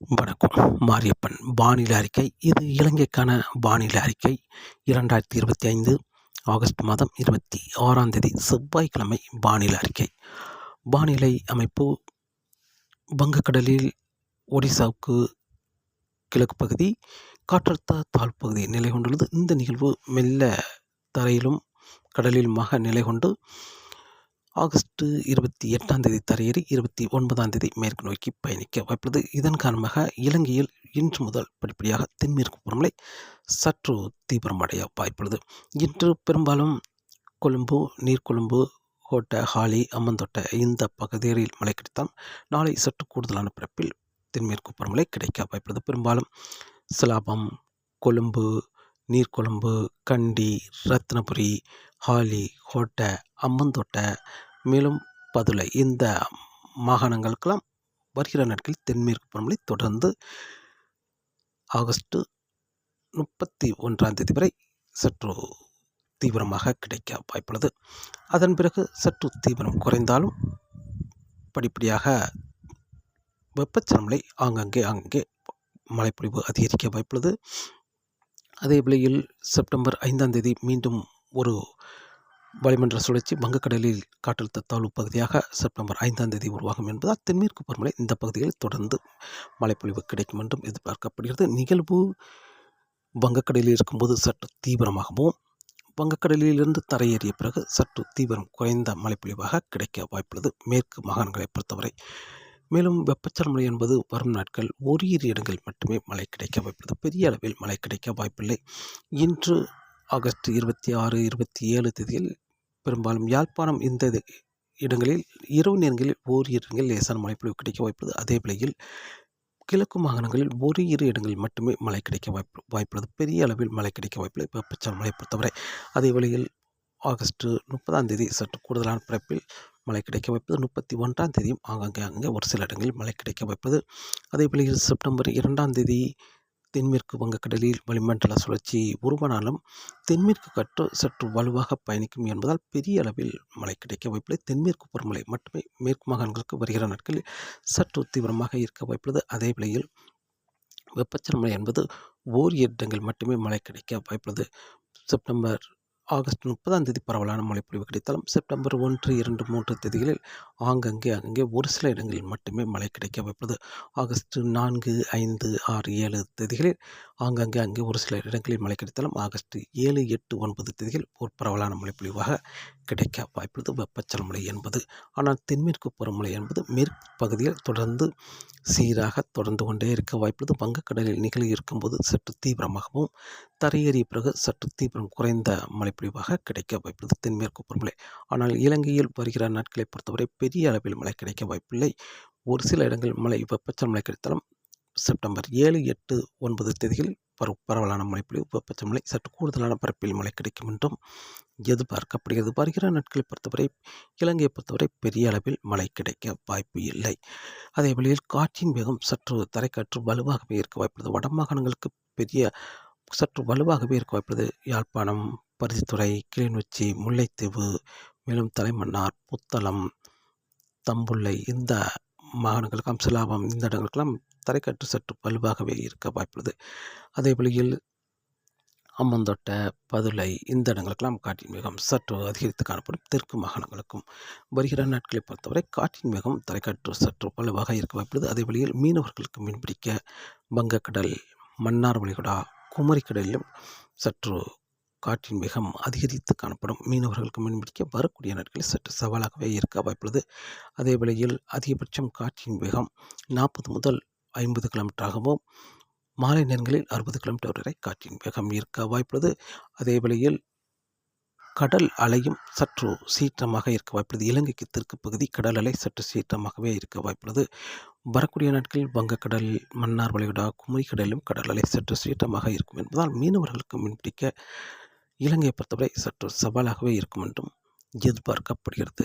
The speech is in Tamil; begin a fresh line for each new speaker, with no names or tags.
வணக்கம். மாரியப்பன் வானிலை அறிக்கை. இது இலங்கைக்கான வானிலை அறிக்கை. இரண்டாயிரத்தி இருபத்தி ஐந்து ஆகஸ்ட் மாதம் இருபத்தி ஆறாம் தேதி செவ்வாய்க்கிழமை வானிலை அறிக்கை. வானிலை அமைப்பு வங்கக்கடலில் ஒடிசாவுக்கு கிழக்கு பகுதி காற்றழுத்த தாழ்வு பகுதி நிலை கொண்டுள்ளது இந்த நிகழ்வு மெல்ல தரையிலும் கடலிலுமாக நிலை கொண்டு ஆகஸ்ட் இருபத்தி எட்டாம் தேதி தரையேறி இருபத்தி ஒன்பதாம் தேதி மேற்கு நோக்கி பயணிக்க வாய்ப்புள்ளது. இதன் காரணமாக இலங்கையில் இன்று முதல் படிப்படியாக தென்மேற்கு புறமலை சற்று தீவிரமடைய வாய்ப்புள்ளது. இன்று பெரும்பாலும் கொழும்பு நீர்கொழும்பு கோட்டை ஹாலி அம்மந்தோட்டை இந்த பகுதிகளில் மழை கிடைத்தால் நாளை சற்று கூடுதலான பிறப்பில் தென்மேற்கு பருவமழை கிடைக்க வாய்ப்புள்ளது. பெரும்பாலும் சிலாபம் கொழும்பு நீர்கொழும்பு கண்டி ரத்னபுரி ஹாலி கோட்டை அம்மந்தோட்டை மேலும் பதுளை இந்த மாகாணங்களுக்கெல்லாம் வருகிற நாட்களில் தென்மேற்கு பருவமழை தொடர்ந்து ஆகஸ்ட் முப்பத்தி ஒன்றாம் தேதி வரை சற்று தீவிரமாக கிடைக்க வாய்ப்புள்ளது. அதன் பிறகு சற்று தீவிரம் குறைந்தாலும் படிப்படியாக வெப்பச்சலமலை ஆங்கங்கே அங்கே மழைப்பொழிவு அதிகரிக்க வாய்ப்புள்ளது. அதே வேளையில் செப்டம்பர் ஐந்தாம் தேதி மீண்டும் ஒரு வளிமண்டல சுழற்சி வங்கக்கடலில் காற்றழுத்த தாழ்வு பகுதியாக செப்டம்பர் ஐந்தாம் தேதி உருவாகும் என்பதால் தென்மேற்கு பருவமழை இந்த பகுதியில் தொடர்ந்து மழைப்பொழிவு கிடைக்கும் என்றும் எதிர்பார்க்கப்படுகிறது. நிகழ்வு வங்கக்கடலில் இருக்கும்போது சற்று தீவிரமாகவும் வங்கக்கடலிலிருந்து தரையேறிய பிறகு சற்று தீவிரம் குறைந்த மழைப்பொழிவாக கிடைக்க வாய்ப்புள்ளது. மேற்கு மாகாணங்களை பொறுத்தவரை மேலும் வெப்பச்சலமழை என்பது வரும் நாட்கள் ஓரிரு இடங்களில் மட்டுமே மழை கிடைக்க வாய்ப்புள்ளது. பெரிய அளவில் மழை கிடைக்க வாய்ப்பில்லை. இன்று ஆகஸ்ட் இருபத்தி ஆறு இருபத்தி ஏழு தேதியில் பெரும்பாலும் யாழ்ப்பாணம் இந்த இடங்களில் இரவு நேரங்களில் ஓரிரு இடங்களில் லேசான மழைப்பொழிவு கிடைக்க வாய்ப்புள்ளது. அதே வேளையில் கிழக்கு மாகாணங்களில் ஒரு இரு இடங்களில் மட்டுமே மழை கிடைக்க வாய்ப்பு வாய்ப்புள்ளது. பெரிய அளவில் மழை கிடைக்க வாய்ப்பில்லை. வெப்பச்சலன மழை பொறுத்தவரை. அதே வேளையில் ஆகஸ்ட் முப்பதாம் தேதி சற்று கூடுதலான பிறப்பில் மழை கிடைக்க வைப்பது முப்பத்தி ஒன்றாம் தேதியும் ஆங்காங்கே அங்கே ஒரு சில இடங்களில் மழை கிடைக்க வைப்பது. அதே வேளையில் செப்டம்பர் இரண்டாம் தேதி தென்மேற்கு வங்கக்கடலில் வளிமண்டல சுழற்சி உருவானாலும் தென்மேற்கு காற்று சற்று வலுவாக பயணிக்கும் என்பதால் பெரிய அளவில் மழை கிடைக்க வாய்ப்பில்லை தென்மேற்கு பருவமழை மட்டுமே மேற்கு மாகாணங்களுக்கு வருகிற நாட்களில் சற்று தீவிரமாக இருக்க வாய்ப்புள்ளது அதே வேளையில் வெப்பச்சலன மழை என்பது ஓரிய இடங்கள் மட்டுமே மழை கிடைக்க வாய்ப்புள்ளது செப்டம்பர் ஆகஸ்ட் முப்பதாம் தேதி பரவலான மழைப்பொழிவு கிடைத்தாலும் செப்டம்பர் ஒன்று இரண்டு மூன்று தேதிகளில் ஆங்கங்கே அங்கங்கே ஒரு சில இடங்களில் மட்டுமே மழை கிடைக்க வைப்பது ஆகஸ்ட் நான்கு ஐந்து ஆறு ஏழு தேதிகளில் ஆங்காங்கே அங்கே ஒரு சில இடங்களில் மழை கிடைத்தாலும் ஆகஸ்ட் ஏழு எட்டு ஒன்பது தேதியில் ஒரு பரவலான மழைப்பொழிவாக கிடைக்க வாய்ப்புள்ளது. வெப்பச்சல மழை என்பது ஆனால் தென்மேற்கு பருவமழை என்பது மேற்கு பகுதியில் தொடர்ந்து சீராக தொடர்ந்து கொண்டே இருக்க வாய்ப்புள்ளது. வங்கக்கடலில் நிகழ்வு இருக்கும்போது சற்று தீவிரமாகவும் தரையேறிய பிறகு சற்று தீவிரம் குறைந்த மழைப்பொழிவாக கிடைக்க வாய்ப்புள்ளது. தென்மேற்கு பருவமழை ஆனால் இலங்கையில் வருகிற நாட்களை பொறுத்தவரை பெரிய அளவில் மழை கிடைக்க வாய்ப்பில்லை. ஒரு சில இடங்கள் மழை வெப்பச்சல் மழை கிடைத்தாலும் செப்டம்பர் ஏழு எட்டு ஒன்பது தேதிகளில் பர பரவலான மழைப்பொழிவு வெப்பச்சல் மழை சற்று கூடுதலான பரப்பில் மழை கிடைக்கும் என்றும் எதிர்பார்க்கப்படுகிறது. வருகிற நாட்களை பொறுத்தவரை இலங்கையை பொறுத்தவரை பெரிய அளவில் மழை கிடைக்க வாய்ப்பு இல்லை. அதே வழியில் காற்றின் வேகம் சற்று தரைக்காற்று வலுவாகவே இருக்க வாய்ப்புள்ளது. வட மாகாணங்களுக்கு பெரிய சற்று வலுவாகவே இருக்க வாய்ப்புள்ளது. யாழ்ப்பாணம் பருத்தித்துறை கிளிநொச்சி முல்லைத்தீவு மேலும் தலைமன்னார் புத்தளம் தம்புள்ளை இந்த மாகாணங்களுக்கெல்லாம் சிலாபம் இந்த இடங்களுக்கெல்லாம் தரைக்கட்டு சற்று வலுவாகவே இருக்க வாய்ப்புள்ளது. அதே வழியில் அம்மந்தொட்டை பதுளை இந்த இடங்களுக்கெல்லாம் காற்றின் வேகம் சற்று அதிகரித்து காணப்படும் தெற்கு மாகாணங்களுக்கும் வருகிற நாட்களை பொறுத்தவரை காற்றின் வேகம் தரைக்காற்று சற்று வலுவாக இருக்க வாய்ப்புள்ளது. அதே வழியில் மீனவர்களுக்கு மீன்பிடிக்க வங்கக்கடல் மன்னார் வளைகுடா குமரிக்கடலிலும் சற்று காற்றின் வேகம் அதிகரித்து காணப்படும் மீனவர்களுக்கு மீன்பிடிக்க வரக்கூடிய நாட்களில் சற்று சவாலாகவே இருக்க வாய்ப்புள்ளது. அதே வேளையில் அதிகபட்சம் காற்றின் வேகம் நாற்பது முதல் ஐம்பது கிலோமீட்டராகவும் மாலை நேரங்களில் அறுபது கிலோமீட்டர் வரை காற்றின் வேகம் இருக்க வாய்ப்புள்ளது. அதே வேளையில் கடல் அலையும் சற்று சீற்றமாக இருக்க வாய்ப்புள்ளது. இலங்கைக்கு தெற்கு பகுதி கடல் அலை சற்று சீற்றமாகவே இருக்க வாய்ப்புள்ளது. வரக்கூடிய நாட்களில் வங்கக்கடல் மன்னார் வளைகுடா குமரி கடலிலும் கடல் அலை சற்று சீற்றமாக இருக்கும் என்பதால் மீனவர்களுக்கு மீன்பிடிக்க இலங்கையை பொறுத்தவரை சற்று சவாலாகவே இருக்கும் என்றும் எதிர்பார்க்கப்படுகிறது.